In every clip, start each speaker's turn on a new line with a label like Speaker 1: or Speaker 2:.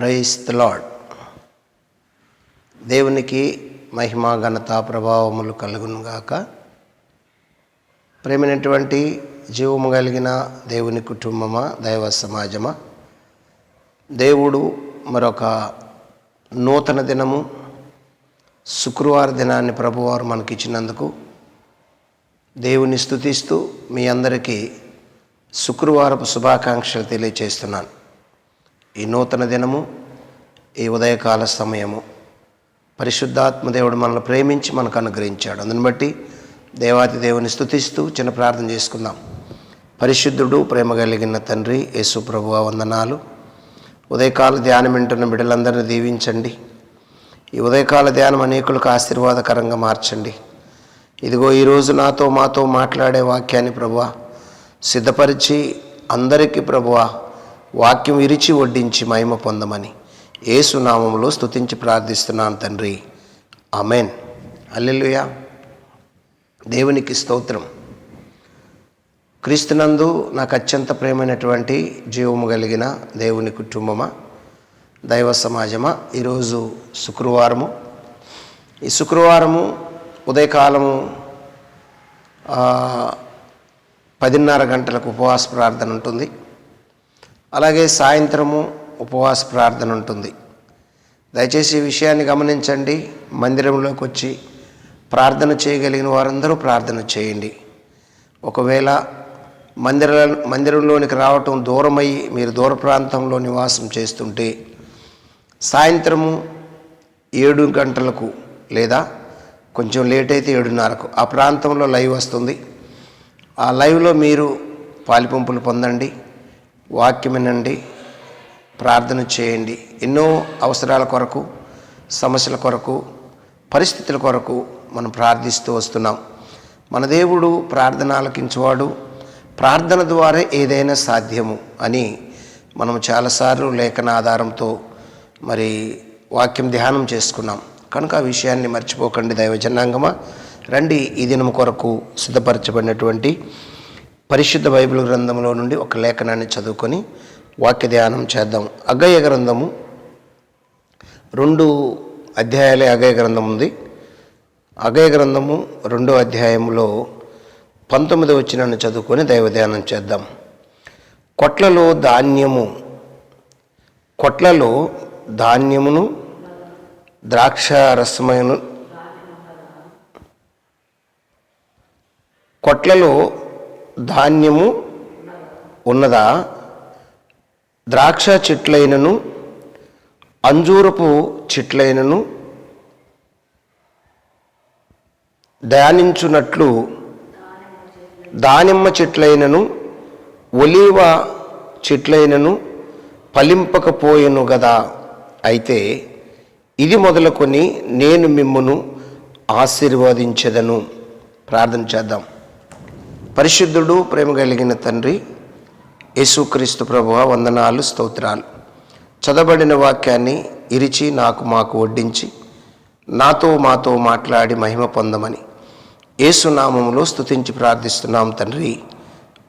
Speaker 1: Price the lord దేవునికి మహిమ ఘనత ప్రభావములు కలుగునుగాక ప్రేమైనటువంటి జీవము కలిగిన దేవుని కుటుంబమా దైవ సమాజమా? దేవుడు మరొక నూతన దినము శుక్రవార దినాన్ని ప్రభువారు మనకిచ్చినందుకు దేవుని స్థుతిస్తూ మీ అందరికీ శుక్రవారపు శుభాకాంక్షలు తెలియచేస్తున్నాను. ఈ నూతన దినము ఈ ఉదయకాల సమయము పరిశుద్ధాత్మదేవుడు మనల్ని ప్రేమించి మనకు అనుగ్రహించాడు. అందుని బట్టి దేవాతి దేవుని స్థుతిస్తూ చిన్న ప్రార్థన చేసుకుందాం. పరిశుద్ధుడు ప్రేమ కలిగిన తండ్రి యేసు ప్రభువ వందనాలు. ఉదయకాల ధ్యానం వింటున్న బిడ్డలందరినీ దీవించండి. ఈ ఉదయకాల ధ్యానం అనేకులకు ఆశీర్వాదకరంగా మార్చండి. ఇదిగో ఈరోజు నాతో మాతో మాట్లాడే వాక్యాన్ని ప్రభువ సిద్ధపరిచి అందరికీ ప్రభువ వాక్యం విరిచి వడ్డించి మహిమ పొందమని ఏసునామంలో స్తుతించి ప్రార్థిస్తున్నాను తండ్రి. అమెన్ అల్లెలుయా దేవునికి స్తోత్రం. క్రీస్తునందు నాకు అత్యంత ప్రేమైనటువంటి జీవము కలిగిన దేవుని కుటుంబమా దైవ సమాజమా ఈరోజు శుక్రవారము. ఈ శుక్రవారము ఉదయకాలము పదిన్నర గంటలకు ఉపవాస ప్రార్థన ఉంటుంది. అలాగే సాయంత్రము ఉపవాస ప్రార్థన ఉంటుంది. దయచేసి ఈ విషయాన్ని గమనించండి. మందిరంలోకి వచ్చి ప్రార్థన చేయగలిగిన వారందరూ ప్రార్థన చేయండి. ఒకవేళ మందిర మందిరంలోనికి రావటం దూరమై మీరు దూర ప్రాంతంలో నివాసం చేస్తుంటే సాయంత్రము ఏడు గంటలకు లేదా కొంచెం లేట్ అయితే ఏడున్నరకు ఆ ప్రాంతంలో లైవ్ వస్తుంది. ఆ లైవ్లో మీరు పాలిపంపులు పొందండి. వాక్యం వినండి ప్రార్థన చేయండి. ఎన్నో అవసరాల కొరకు సమస్యల కొరకు పరిస్థితుల కొరకు మనం ప్రార్థిస్తూ వస్తున్నాం. మన దేవుడు ప్రార్థన ఆలకించేవాడు ప్రార్థన ద్వారా ఏదైనా సాధ్యము అని మనం చాలాసార్లు లేఖన ఆధారంతో మరి వాక్యం ధ్యానం చేసుకున్నాం. కనుక ఆ విషయాన్ని మర్చిపోకండి దైవజనాంగమా. రండి ఈ దినం కొరకు సిద్ధపరచబడినటువంటి పరిశుద్ధ బైబిల్ గ్రంథంలో నుండి ఒక లేఖనాన్ని చదువుకొని వాక్య ధ్యానం చేద్దాం. అగ్గయ్య గ్రంథము రెండు అధ్యాయాలే అగయ గ్రంథం ఉంది. అగయ గ్రంథము రెండో అధ్యాయంలో పంతొమ్మిది వచ్చినాన్ని చదువుకొని దైవ ధ్యానం చేద్దాం. కొట్లలో ధాన్యము కొట్లలో ధాన్యమును ద్రాక్ష రసమైన కొట్లలో ధాన్యము ఉన్నదా? ద్రాక్ష చెట్లైనను అంజూరపు చెట్లైనను ధ్యానించున్నట్లు దానిమ్మ చెట్లైనను ఒలీవ చెట్లైనను ఫలింపకపోయెను గదా? అయితే ఇది మొదలుకొని నేను మిమ్మును ఆశీర్వదించదను. ప్రార్థన చేద్దాం. పరిశుద్ధుడు ప్రేమ కలిగిన తండ్రి యేసుక్రీస్తు ప్రభువ వందనాలు స్తోత్రాలు. చదవబడిన వాక్యాన్ని ఇరిచి నాకు మాకు వడ్డించి నాతో మాతో మాట్లాడి మహిమ పొందమని ఏసునామములో స్తుతించి ప్రార్థిస్తున్నాం తండ్రి.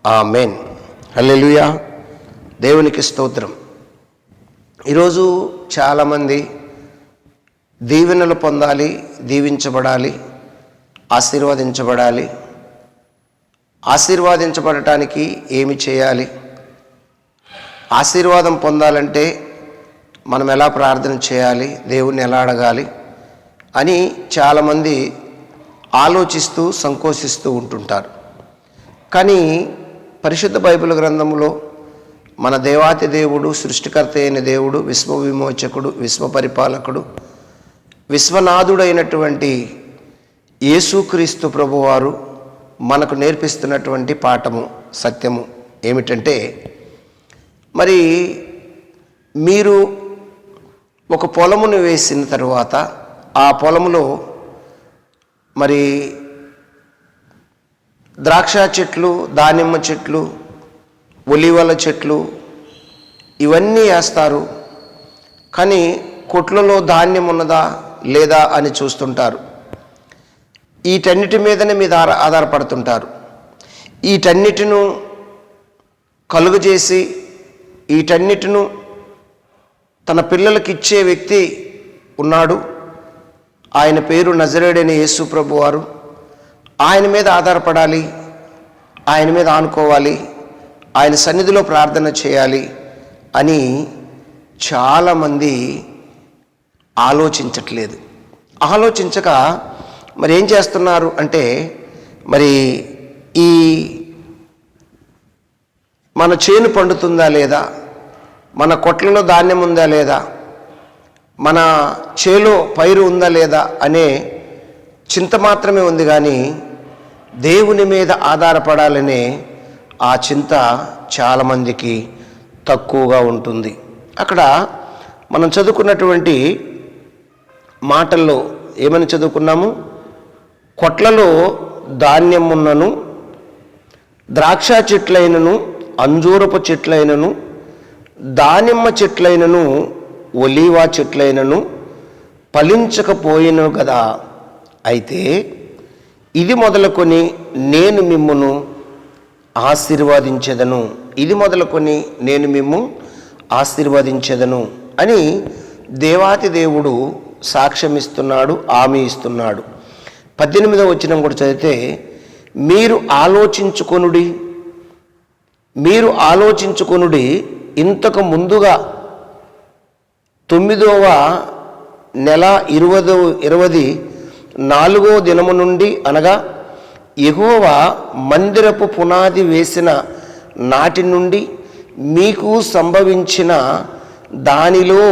Speaker 1: ఆ మెయిన్ హల్లెలుయా. దేవునికి స్తోత్రం. ఈరోజు చాలామంది దీవెనలు పొందాలి దీవించబడాలి ఆశీర్వదించబడాలి ఆశీర్వాదించబడటానికి ఏమి చేయాలి? ఆశీర్వాదం పొందాలంటే మనం ఎలా ప్రార్థన చేయాలి? దేవుణ్ణి ఎలా అడగాలి? అని చాలామంది ఆలోచిస్తూ సంకోచిస్తూ ఉంటుంటారు. కానీ పరిశుద్ధ బైబిల్ గ్రంథంలో మన దేవాతి దేవుడు సృష్టికర్త అయిన దేవుడు విశ్వ విమోచకుడు విశ్వ పరిపాలకుడు విశ్వనాథుడైనటువంటి యేసుక్రీస్తు ప్రభువారు మనకు నేర్పిస్తున్నటువంటి పాఠము సత్యము ఏమిటంటే మరి మీరు ఒక పొలమును వేసిన తరువాత ఆ పొలములో మరి ద్రాక్ష చెట్లు దానిమ్మ చెట్లు ఒలివల చెట్లు ఇవన్నీ వేస్తారు. కానీ కొట్లలో ధాన్యం ఉన్నదా లేదా అని చూస్తుంటారు. వీటన్నిటి మీదనే మీద ఆధార ఆధారపడుతుంటారు. వీటన్నిటిను కలుగజేసి వీటన్నిటిను తన పిల్లలకి ఇచ్చే వ్యక్తి ఉన్నాడు. ఆయన పేరు నజరేడైన యేసు ప్రభు వారు. ఆయన మీద ఆధారపడాలి. ఆయన మీద ఆనుకోవాలి. ఆయన సన్నిధిలో ప్రార్థన చేయాలి అని చాలామంది ఆలోచించట్లేదు. ఆలోచించక మరి ఏం చేస్తున్నారు అంటే మరి ఈ మన చేను పండుతుందా లేదా? మన కొట్లలో ధాన్యం ఉందా లేదా? మన చేలో పైరు ఉందా లేదా అనే చింత మాత్రమే ఉంది కానీ దేవుని మీద ఆధారపడాలనే ఆ చింత చాలామందికి తక్కువగా ఉంటుంది. అక్కడ మనం చదువుకున్నటువంటి మాటల్లో ఏమని చదువుకున్నాము? కొట్లలో ధాన్యం ఉన్నను ద్రాక్ష చెట్లైనను అంజూరపు చెట్లైనను దానిమ్మ చెట్లైనను ఒలీవా చెట్లైనను ఫలించకపోయిను కదా అయితే ఇది మొదలుకొని నేను మిమ్మును ఆశీర్వాదించెదను. ఇది మొదలుకొని నేను మిమ్ము ఆశీర్వదించెదను అని దేవాతి దేవుడు సాక్ష్యమిస్తున్నాడు హామీ ఇస్తున్నాడు. పద్దెనిమిదవ వచ్చిన కూడా చదివితే మీరు ఆలోచించుకొనుడి మీరు ఆలోచించుకొనుడి ఇంతకు ముందుగా తొమ్మిదవ నెల ఇరవదో ఇరవది నాలుగో దినము నుండి అనగా ఎగువ మందిరపు పునాది వేసిన నాటి నుండి మీకు సంభవించిన దానిలో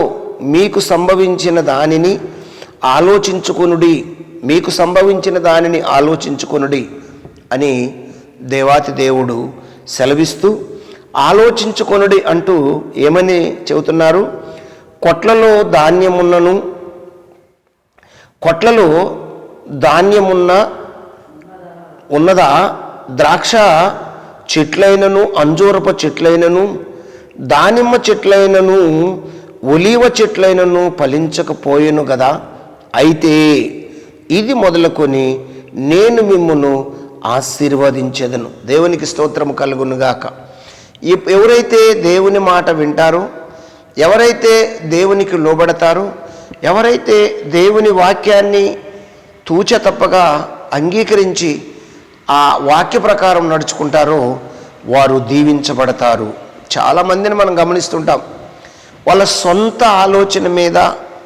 Speaker 1: మీకు సంభవించిన దానిని ఆలోచించుకొనుడి మీకు సంభవించిన దానిని ఆలోచించుకొనుడి అని దేవాతి దేవుడు సెలవిస్తూ ఆలోచించుకొనుడి అంటూ ఏమని చెబుతున్నారు? కొట్లలో ధాన్యమున్నను కొట్లలో ధాన్యమున్న ఉన్నదా? ద్రాక్ష చెట్లైనను అంజూరపు చెట్లైనను దానిమ్మ చెట్లైనను ఒలీవ చెట్లైనను ఫలించకపోయేను కదా అయితే ఇది మొదలుకొని నేను మిమ్మును ఆశీర్వదించేదను. దేవునికి స్తోత్రము కలుగునుగాక. ఎవరైతే దేవుని మాట వింటారో ఎవరైతే దేవునికి లోబడతారో ఎవరైతే దేవుని వాక్యాన్ని తూచ తప్పగా అంగీకరించి ఆ వాక్య ప్రకారం నడుచుకుంటారో వారు దీవించబడతారు. చాలామందిని మనం గమనిస్తుంటాం. వాళ్ళ సొంత ఆలోచన మీద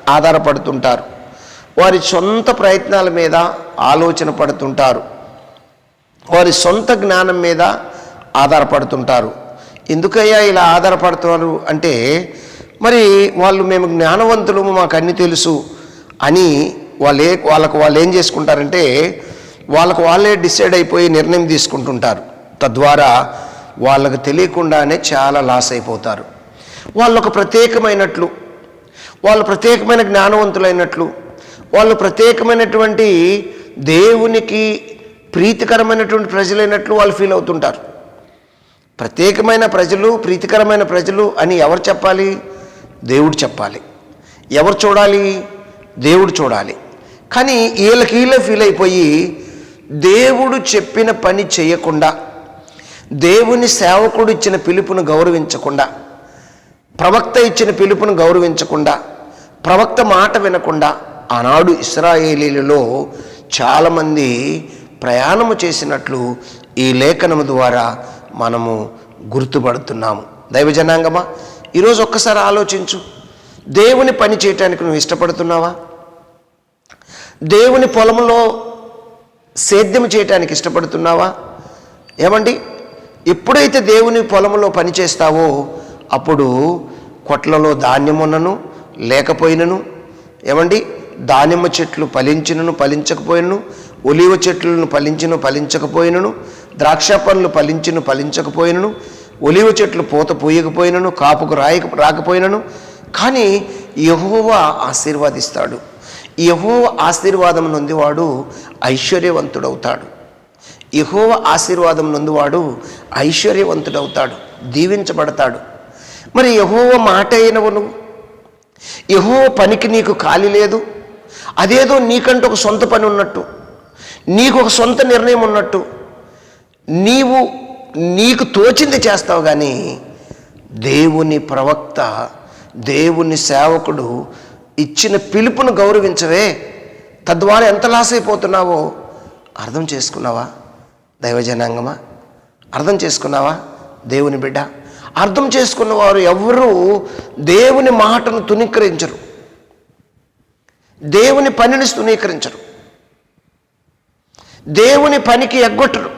Speaker 1: ఆధారపడుతుంటారు. వారి సొంత ప్రయత్నాల మీద ఆలోచన పడుతుంటారు. వారి సొంత జ్ఞానం మీద ఆధారపడుతుంటారు. ఎందుకయ్యా ఇలా ఆధారపడుతున్నారు అంటే మరి వాళ్ళు మేము జ్ఞానవంతులు మాకు అన్ని తెలుసు అని వాళ్ళే వాళ్ళకు వాళ్ళు ఏం చేసుకుంటారంటే వాళ్ళకు వాళ్ళే డిసైడ్ అయిపోయి నిర్ణయం తీసుకుంటుంటారు. తద్వారా వాళ్ళకు తెలియకుండానే చాలా లాస్ అయిపోతారు. వాళ్ళు ఒక ప్రత్యేకమైనట్లు వాళ్ళు ప్రత్యేకమైన జ్ఞానవంతులైనట్లు వాళ్ళు ప్రత్యేకమైనటువంటి దేవునికి ప్రీతికరమైనటువంటి ప్రజలైనట్లు వాళ్ళు ఫీల్ అవుతుంటారు. ప్రత్యేకమైన ప్రజలు ప్రీతికరమైన ప్రజలు అని ఎవరు చెప్పాలి? దేవుడు చెప్పాలి. ఎవరు చూడాలి? దేవుడు చూడాలి. కానీ వీళ్ళకి వీళ్ళే ఫీల్ అయిపోయి దేవుడు చెప్పిన పని చేయకుండా దేవుని సేవకుడు ఇచ్చిన పిలుపును గౌరవించకుండా ప్రవక్త ఇచ్చిన పిలుపును గౌరవించకుండా ప్రవక్త మాట వినకుండా ఆనాడు ఇస్రాయేలీలలో చాలామంది ప్రయాణము చేసినట్లు ఈ లేఖనము ద్వారా మనము గుర్తుపడుతున్నాము. దైవజనాంగమా? ఈరోజు ఒక్కసారి ఆలోచించు. దేవుని పని చేయటానికి నువ్వు ఇష్టపడుతున్నావా? దేవుని పొలంలో సేద్యం చేయటానికి ఇష్టపడుతున్నావా? ఏమండి? ఎప్పుడైతే దేవుని పొలంలో పని చేస్తావో అప్పుడు కొట్లలో ధాన్యమున్నను లేకపోయినను ఏమండి? దానిమ్మ చెట్లు ఫలించినను ఫలించకపోయినను ఒలివ చెట్లను ఫలించును ఫలించకపోయినను ద్రాక్ష పండ్లు ఫలించును ఫలించకపోయినను ఒలివ చెట్లు పూత పూయకపోయినను కాపుకు రాయక రాకపోయినను. కానీ యహోవా ఆశీర్వాదిస్తాడు. యహోవ ఆశీర్వాదం నొందివాడు ఐశ్వర్యవంతుడవుతాడు. యహోవ ఆశీర్వాదం నందువాడు ఐశ్వర్యవంతుడవుతాడు దీవించబడతాడు. మరి యహోవ మాట అయినవును? యహోవ పనికి నీకు ఖాళీ లేదు? అదేదో నీకంటూ ఒక సొంత పని ఉన్నట్టు నీకు ఒక సొంత నిర్ణయం ఉన్నట్టు నీవు నీకు తోచింది చేస్తావు కానీ దేవుని ప్రవక్త దేవుని సేవకుడు ఇచ్చిన పిలుపును గౌరవించవే. తద్వారా ఎంత లాస్ అయిపోతున్నావో అర్థం చేసుకున్నావా దైవజనాంగమా? అర్థం చేసుకున్నావా దేవుని బిడ్డ? అర్థం చేసుకున్న వారు ఎవరూ దేవుని మాటను తునీకరించరు. దేవుని పనిని స్థునీకరించరు దేవుని పనికి ఎగ్గొట్టరు.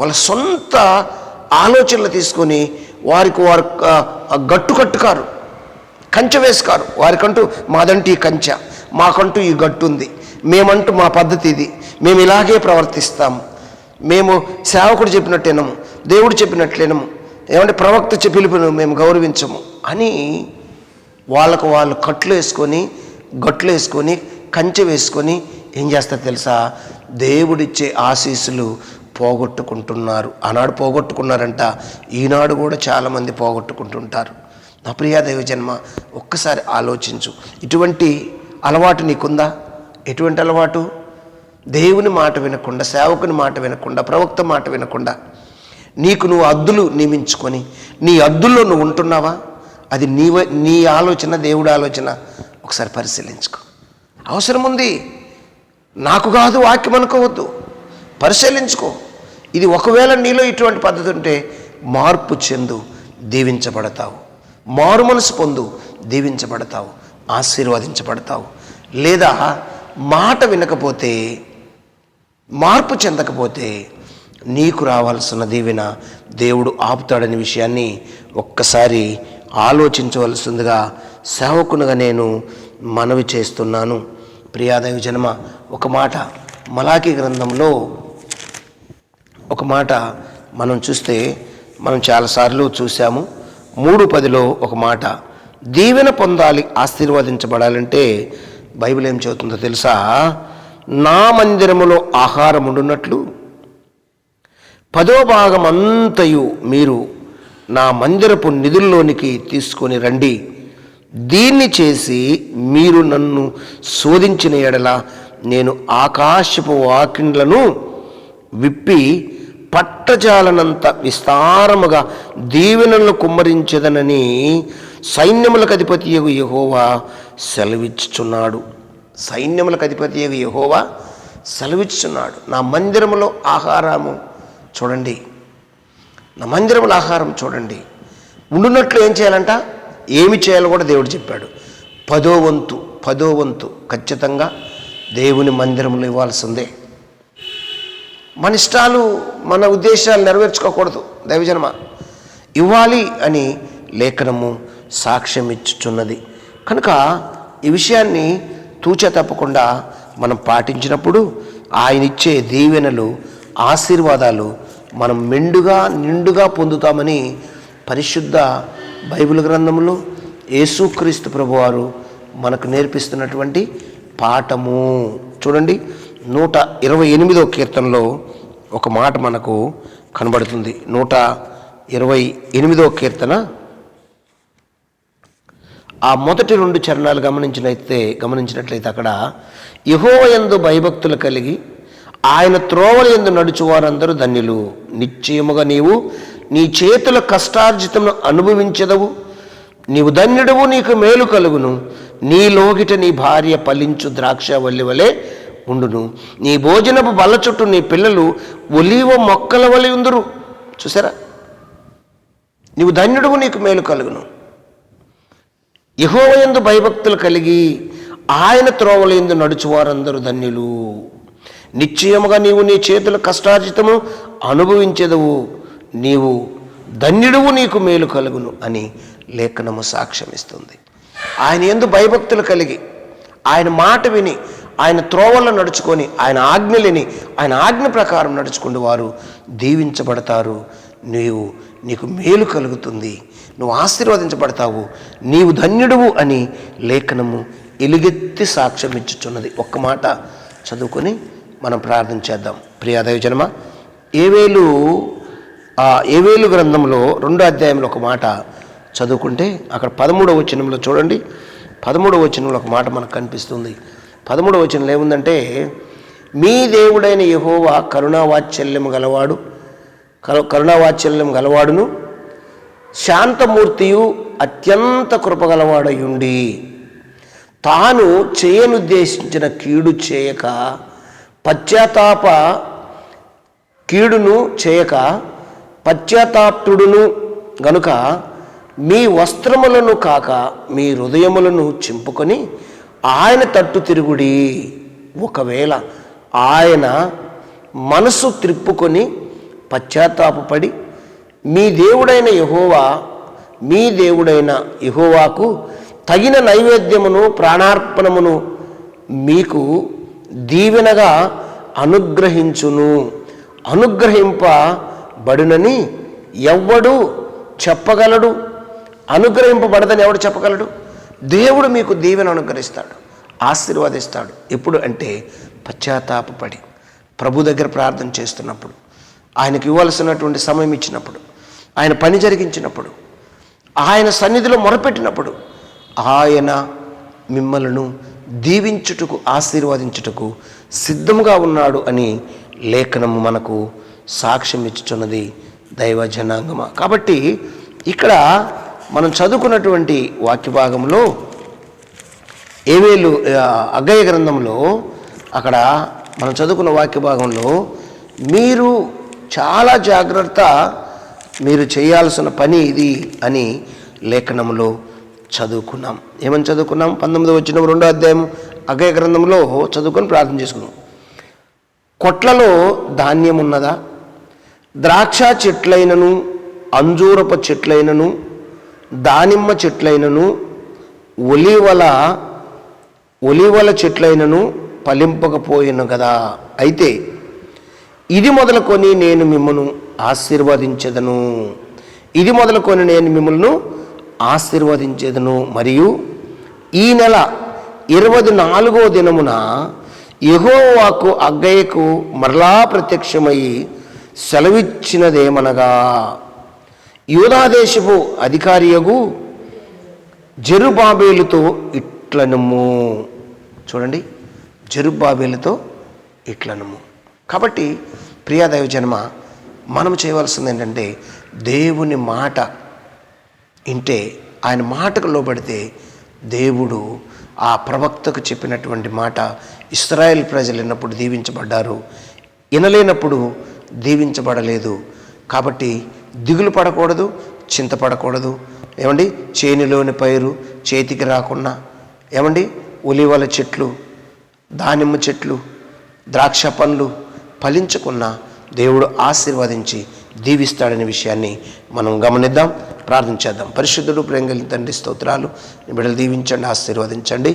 Speaker 1: వాళ్ళ సొంత ఆలోచనలు తీసుకొని వారికి వారు ఆ, గట్టు కట్టుకారు. కంచె వేసుకారు. వారికంటూ మాదంటూ ఈ కంచె మాకంటూ ఈ గట్టు ఉంది. మేమంటూ మా పద్ధతి ఇది. మేము ఇలాగే ప్రవర్తిస్తాము మేము సేవకుడు చెప్పినట్టు దేవుడు చెప్పినట్లేనము ఏమంటే ప్రవక్త చెప్పి పిలుపును మేము గౌరవించము అని వాళ్ళకు వాళ్ళు కట్లు వేసుకొని గట్లు వేసుకొని కంచె వేసుకొని ఏం చేస్తారు తెలుసా? దేవుడిచ్చే ఆశీస్సులు పోగొట్టుకుంటున్నారు. ఆనాడు పోగొట్టుకున్నారంట. ఈనాడు కూడా చాలామంది పోగొట్టుకుంటుంటారు. నా ప్రియా దైవ జన్మ ఒక్కసారి ఆలోచించు. ఇటువంటి అలవాటు నీకుందా? ఎటువంటి అలవాటు? దేవుని మాట వినకుండా సేవకుని మాట వినకుండా ప్రవక్త మాట వినకుండా నీకు నువ్వు అద్దులు నియమించుకొని నీ అద్దుల్లో నువ్వు ఉంటున్నావా? అది నీ నీ ఆలోచన దేవుడి ఆలోచన. ఒకసారి పరిశీలించుకో. అవసరం ఉంది నాకు కాదు వాక్యం అనుకోవద్దు. పరిశీలించుకో. ఇది ఒకవేళ నీలో ఇటువంటి పద్ధతి ఉంటే మార్పు చెందు దీవించబడతావు. మారు మనసు పొందు దీవించబడతావు. ఆశీర్వదించబడతావు. లేదా మాట వినకపోతే మార్పు చెందకపోతే నీకు రావాల్సిన దీవెన దేవుడు ఆపుతాడనే విషయాన్ని ఒక్కసారి ఆలోచించవలసిందిగా సేవకునిగా నేను మనవి చేస్తున్నాను. ప్రియాదేవి జన్మ ఒక మాట మలాకి గ్రంథంలో ఒక మాట మనం చూస్తే మనం చాలాసార్లు చూసాము మూడు పదిలో ఒక మాట దీవెన పొందాలి ఆశీర్వదించబడాలంటే బైబిల్ ఏం చెబుతుందో తెలుసా? నా మందిరములో ఆహారం ఉండున్నట్లు పదో భాగం అంతయు మీరు నా మందిరపు నిధుల్లోనికి తీసుకొని రండి. దీన్ని చేసి మీరు నన్ను శోధించిన ఎడల నేను ఆకాశపు వాకిండ్లను విప్పి పట్టజాలనంత విస్తారముగా దీవెనలను కుమ్మరించదనని సైన్యములకు అధిపతి యహోవా సెలవిచ్చుచున్నాడు. సైన్యములకు అధిపతి యహోవా సెలవిచ్చుచున్నాడు. నా మందిరములో ఆహారము చూడండి. నా మందిరముల ఆహారం చూడండి. ఉండునట్లు ఏం చేయాలంట? ఏమి చేయాలో కూడా దేవుడు చెప్పాడు. పదో వంతు పదో వంతు ఖచ్చితంగా దేవుని మందిరంలో ఇవ్వాల్సిందే. మన ఇష్టాలు మన ఉద్దేశాలు నెరవేర్చుకోకూడదు. దైవజనమ ఇవ్వాలి అని లేఖనము సాక్ష్యం ఇచ్చుచున్నది. కనుక ఈ విషయాన్ని తూచ తప్పకుండా మనం పాటించినప్పుడు ఆయన ఇచ్చే దీవెనలు ఆశీర్వాదాలు మనం మెండుగా నిండుగా పొందుతామని పరిశుద్ధ బైబిల్ గ్రంథంలో యేసుక్రీస్తు ప్రభువారు మనకు నేర్పిస్తున్నటువంటి పాఠము. చూడండి నూట ఇరవై ఎనిమిదో కీర్తనలో ఒక మాట మనకు కనబడుతుంది. నూట ఇరవై ఎనిమిదో కీర్తన. ఆ మొదటి రెండు చరణాలు గమనించినైతే గమనించినట్లయితే అక్కడ యహోవయందు భయభక్తులు కలిగి ఆయన త్రోవల ఎందు నడుచు వారందరూ ధన్యులు. నిశ్చయముగా నీవు నీ చేతుల కష్టార్జితమును అనుభవించదవు. నీవు ధన్యుడవు నీకు మేలు కలుగును. నీలోగిట నీ భార్య ఫలించు ద్రాక్ష వల్లి వలె ఉండును. నీ భోజనపు బల్ల చుట్టూ నీ పిల్లలు ఒలీవ మొక్కల వలె ఉందరు. చూసారా? నీవు ధన్యుడవు నీకు మేలు కలుగును. యహోవయందు భయభక్తులు కలిగి ఆయన త్రోవలందు నడుచువారందరూ ధన్యులు. నిశ్చయముగా నీవు నీ చేతుల కష్టార్జితము అనుభవించదవు. నీవు ధన్యుడువు నీకు మేలు కలుగును అని లేఖనము సాక్ష్యమిస్తుంది. ఆయన ఎందు భయభక్తులు కలిగి ఆయన మాట విని ఆయన త్రోవల్లో నడుచుకొని ఆయన ఆజ్ఞలిని ఆయన ఆజ్ఞ ప్రకారం నడుచుకుని వారు దీవించబడతారు. నీవు నీకు మేలు కలుగుతుంది. నువ్వు ఆశీర్వదించబడతావు. నీవు ధన్యుడువు అని లేఖనము ఎలుగెత్తి సాక్ష్యం ఇచ్చుచున్నది ఒక్క మాట చదువుకొని మనం ప్రార్థన చేద్దాం. ప్రియా దైవజనమ ఏవేలు ఆ ఏవేలు గ్రంథంలో రెండో అధ్యాయంలో ఒక మాట చదువుకుంటే అక్కడ పదమూడవ వచనంలో చూడండి. పదమూడవ వచనంలో ఒక మాట మనకు కనిపిస్తుంది. పదమూడవ వచనంలో ఏముందంటే మీ దేవుడైన యహోవా కరుణావాత్సల్యం గలవాడు కరుణావాత్సల్యం గలవాడును శాంతమూర్తియు అత్యంత కృపగలవాడయుండి. తాను చేయనుద్దేశించిన కీడు చేయక పశ్చాత్తాప కీడును చేయక పశ్చాత్తాప్తుడును గనుక మీ వస్త్రములను కాక మీ హృదయములను చింపుకొని ఆయన తట్టు తిరుగుడి. ఒకవేళ ఆయన మనసు త్రిప్పుకొని పశ్చాత్తాపడి మీ దేవుడైన యహోవా మీ దేవుడైన యహోవాకు తగిన నైవేద్యమును ప్రాణార్పణమును మీకు దీవెనగా అనుగ్రహించును. అనుగ్రహింపబడునని ఎవ్వడు చెప్పగలడు. అనుగ్రహింపబడదని ఎవడు చెప్పగలడు? దేవుడు మీకు దీవెన అనుగ్రహిస్తాడు ఆశీర్వదిస్తాడు. ఎప్పుడు అంటే పశ్చాత్తాపపడి ప్రభు దగ్గర ప్రార్థన చేస్తున్నప్పుడు ఆయనకు ఇవ్వాల్సినటువంటి సమయం ఇచ్చినప్పుడు ఆయన పని జరిగించినప్పుడు ఆయన సన్నిధిలో మొరపెట్టినప్పుడు ఆయన మిమ్మలను దీవించుటకు ఆశీర్వదించుటకు సిద్ధముగా ఉన్నాడు అని లేఖనము మనకు సాక్ష్యం ఇచ్చుచున్నది దైవ జనాంగమ కాబట్టి ఇక్కడ మనం చదువుకున్నటువంటి వాక్య భాగంలో ఏవేలు అగయ అగ్గయ్య గ్రంథంలో అక్కడ మనం చదువుకున్న వాక్య భాగంలో మీరు చాలా జాగ్రత్త మీరు చేయాల్సిన పని ఇది అని లేఖనంలో చదువుకున్నాం. ఏమని చదువుకున్నాం? పంతొమ్మిది వచ్చిన రెండో అధ్యాయం అగయ గ్రంథంలో చదువుకొని ప్రార్థన చేసుకున్నాం. కొట్లలో ధాన్యం ఉన్నదా? ద్రాక్ష చెట్లైనను అంజూరప చెట్లైనను దానిమ్మ చెట్లైనను ఒలివల ఒలివల చెట్లైనను ఫలింపకపోయిన కదా. అయితే ఇది మొదలుకొని నేను మిమ్మను ఆశీర్వదించదను. ఇది మొదలుకొని నేను మిమ్మల్ని ఆశీర్వదించేదను. మరియు ఈ నెల ఇరవై నాలుగో దినమున యహోవాకు అగ్గయ్యకు మరలా ప్రత్యక్షమై సెలవిచ్చినదేమనగా. యూదాదేశపు అధికారియగు జెరుబాబేలుతో ఇట్లనము. చూడండి జరుబాబేలుతో ఇట్లనము. కాబట్టి ప్రియా జన్మ మనం చేయవలసింది ఏంటంటే దేవుని మాట ఇంటే ఆయన మాటకు లోబడితే దేవుడు ఆ ప్రవక్తకు చెప్పినటువంటి మాట ఇస్రాయేల్ ప్రజలు విన్నప్పుడు దీవించబడ్డారు వినలేనప్పుడు దీవించబడలేదు. కాబట్టి దిగులు పడకూడదు చింతపడకూడదు ఏమండి? చేనిలోని పైరు చేతికి రాకుండా ఏమండి? ఉలివల చెట్లు దానిమ్మ చెట్లు ద్రాక్ష పండ్లు ఫలించకున్న దేవుడు ఆశీర్వదించి దీవిస్తాడనే విషయాన్ని మనం గమనిద్దాం. ప్రార్థించేద్దాం పరిశుద్ధుడు ప్రేంగలి తండ్రి స్తోత్రాలు బిడ్డలు దీవించండి ఆశీర్వదించండి.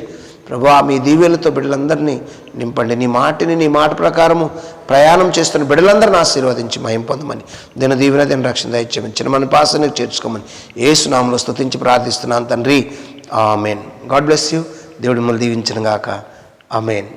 Speaker 1: ప్రభా మీ దీవెలతో బిడ్డలందరినీ నింపండి. నీ మాటని నీ మాట ప్రకారము ప్రయాణం చేస్తున్న బిడ్డలందరిని ఆశీర్వదించి మహిం పొందమని దిన దీవెన దిన రక్షణ దయచేయమని చిన్న మన పాసనికి చేర్చుకోమని ఏసునామంలో స్తుతించి ప్రార్థిస్తున్నాను తండ్రి. ఆమెన్. God bless you. దేవుడు మిమ్మల్ని దీవించను గాక. ఆమెన్.